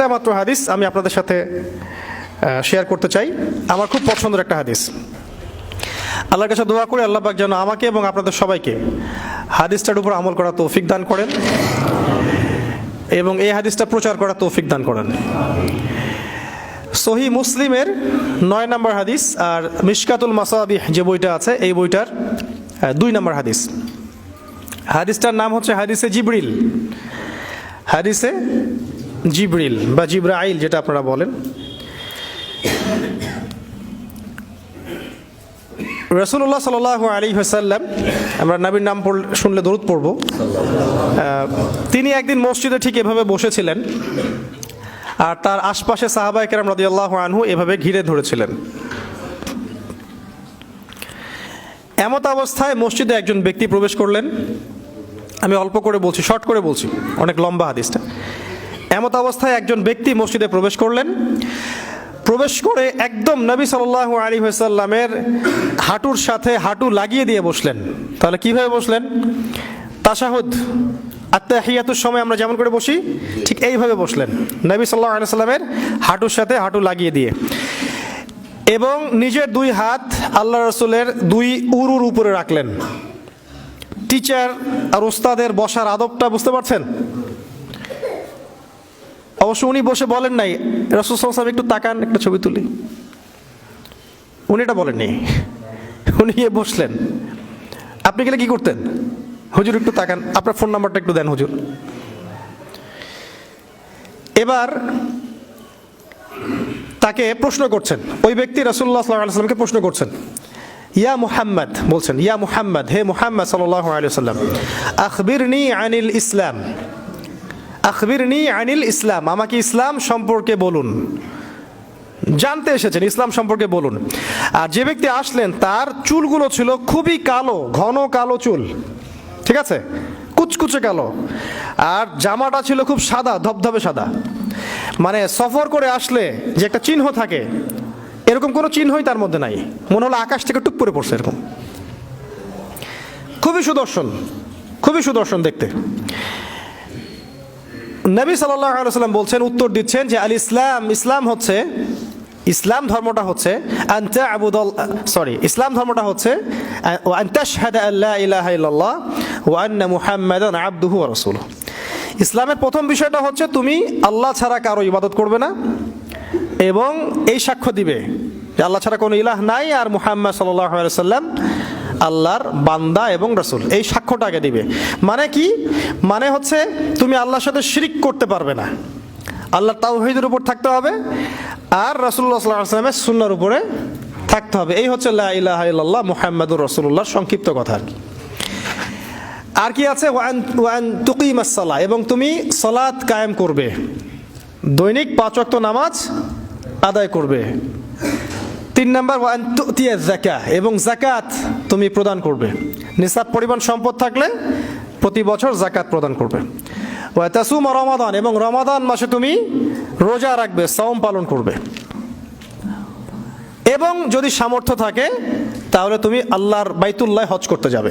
একটা মাত্র হাদিস আমি আপনাদের সাথে শেয়ার করতে চাই। আমার খুব পছন্দের একটা হাদিস। আল্লাহর কাছে দোয়া করে, আল্লাহ যেন আমাকে এবং আপনাদের সবাইকে হাদিসটার উপর আমল করা তৌফিক দান করেন এবং এই হাদিসটা প্রচার করা তৌফিক দান করেন। সহি মুসলিমের নয় নম্বর হাদিস আর মিশকাতুল মাসাবিহ যে বইটা আছে, এই বইটার দুই নম্বর হাদিস। হাদিসটার নাম হচ্ছে হাদিসে জিবরিল। হাদিসে জিবরিল বা জিব্রাইল যেটা আপনারা বলেন। রসুল্লাহ সাল আলী হাসাল্লাম আমরা নবীর নাম শুনলে দরুদ পড়ব। তিনি একদিন মসজিদে ঠিক এভাবে বসেছিলেন আর তার আশপাশে সাহাবা একরাম রাদিয়াল্লাহু আনহু এভাবে ঘিরে ধরেছিলেন। এমত অবস্থায় মসজিদে একজন ব্যক্তি প্রবেশ করলেন। আমি অল্প করে বলছি, শর্ট করে বলছি, অনেক লম্বা হাদিসটা। এমত অবস্থায় একজন ব্যক্তি মসজিদে প্রবেশ করলেন। প্রবেশ করে একদম নবী সাল্লাল্লাহু আলী হাসাল্লামের হাঁটুর সাথে হাঁটু লাগিয়ে দিয়ে বসলেন। তাহলে কীভাবে বসলেন? তাশাহুদ আত্মাহিয়াতুর সময় আমরা যেমন করে বসি, ঠিক এইভাবে বসলেন। নবী সাল্লাহ আলি সাল্লামের হাঁটুর সাথে হাঁটু লাগিয়ে দিয়ে। এবং নিজের দুই হাত আল্লাহ রসুলের দুই উরুর উপরে রাখলেন। টিচার আর ওস্তাদের বসার আদবটা বুঝতে পারছেন? অবশ্য উনি বসে বলেন নাই। রসুল সাহেব একটু তাকান, একটা ছবি তুলি। উনি এটা বলেননি। উনি গিয়ে বসলেন। আপনি গেলে কি করতেন? হুজুর একটু তাকান। আপনার ফোন নাম্বারটা একটু দেন, হুজুর। এবার তাকে প্রশ্ন করছেন। ওই ব্যক্তি রাসুল্লাহ সাল্লামকে প্রশ্ন করছেন। ইয়া মুহাম্মদ, বলছেন, ইয়া মুহাম্মদ, হে মুহাম্মদ সাল্লাহ আলিয়াল্লাম আখবিরনি আনিল ইসলাম। আখবিরনি আনিল ইসলাম, আমাকে ইসলাম সম্পর্কে বলুন। জানতে এসেছেন, ইসলাম সম্পর্কে বলুন। আর যে ব্যক্তি আসলেন, তার চুলগুলো ছিল খুবই কালো, ঘন কালো চুল। ঠিক আছে? কুচকুচে কালো। আর জামাটা ছিল খুব সাদা, ধবধবে সাদা। মানে সফর করে আসলে যে একটা চিহ্ন থাকে, এরকম কোনো চিহ্নই তার মধ্যে নাই। মনে হলো আকাশ থেকে টুক করে পড়ছে এরকম। খুবই সুদর্শন খুবই সুদর্শন দেখতে। নবী আলাইসাল্লাম বলছেন, উত্তর দিচ্ছেন যে আল ইসলাম ইসলাম হচ্ছে, ইসলাম ধর্মটা হচ্ছে সরি, ইসলাম ধর্মটা হচ্ছে মুহাম্মাদান আবদুহু ওয়া ইসলামের প্রথম বিষয়টা হচ্ছে তুমি আল্লাহ ছাড়া কারও ইবাদত করবে না এবং এই সাক্ষ্য দিবে যে আল্লাহ ছাড়া কোনো ইলাহ নাই আর মুহাম্মদ সাল্লাম আল্লাহর বান্দা এবং রসুল। এই সাক্ষ্যটা আগে দিবে। মানে কি? মানে হচ্ছে তুমি আল্লাহর সাথে শিরিক করতে পারবে না। আল্লাহ তাওহিদের উপর থাকতে হবে আর রসুল্লাহ সাল্লাহ আসলামের সুন্নার উপরে থাকতে হবে। এই হচ্ছে লা ইলাহা ইল্লাল্লাহ মুহাম্মাদুর রসুল্লাহর সংক্ষিপ্ত কথা আর কি। আর কি আছে? ওয়ান ওয়ান তুকিমাস সালাহ এবং তুমি সলাৎ কায়েম করবে। দৈনিক পাঁচ ওয়াক্ত নামাজ আদায় করবে। তিন নম্বর ওয়ান তুতিয়া জাকা এবং জাকাত তুমি প্রদান করবে। নিসাব পরিমাণ সম্পদ থাকলে প্রতি বছর জাকাত প্রদান করবে। ওয়াতাসুম রমাদান এবং রমাদান মাসে তুমি রোজা রাখবে সওম পালন করবে। এবং যদি সামর্থ্য থাকে, তাহলে তুমি আল্লাহর বাইতুল্লাহ হজ করতে যাবে।